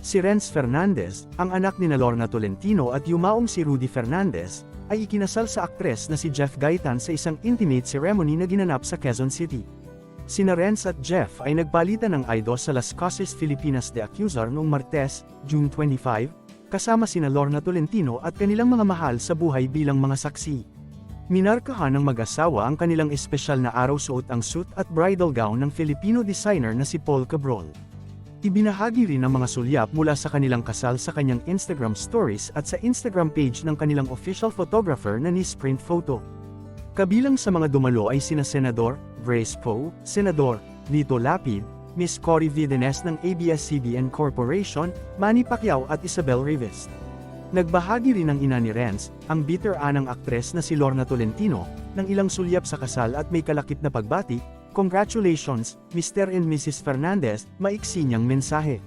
Si Renz Fernandez, ang anak ni na Lorna Tolentino at yumaong si Rudy Fernandez, ay ikinasal sa aktres na si Jeff Gaitan sa isang intimate ceremony na ginanap sa Quezon City. Sina Renz at Jeff ay nagpalitan ng idol sa Las Casas Filipinas de Accusar noong Martes, June 25, kasama sina Lorna Tolentino at kanilang mga mahal sa buhay bilang mga saksi. Minarkahan ng mag-asawa ang kanilang espesyal na araw suot ang suit at bridal gown ng Filipino designer na si Paul Cabrol. Ibinahagi rin ang mga sulyap mula sa kanilang kasal sa kanyang Instagram stories at sa Instagram page ng kanilang official photographer na ni Sprint Photo. Kabilang sa mga dumalo ay sina Senador Grace Poe, Senador Lito Lapid, Miss Cory Videnes ng ABS-CBN Corporation, Manny Pacquiao at Isabel Rivest. Nagbahagi rin ng ina ni Renz, ang bitter anang aktres na si Lorna Tolentino, ng ilang sulyap sa kasal at may kalakip na pagbati, Congratulations, Mr. and Mrs. Fernandez, maiksi niyang mensahe.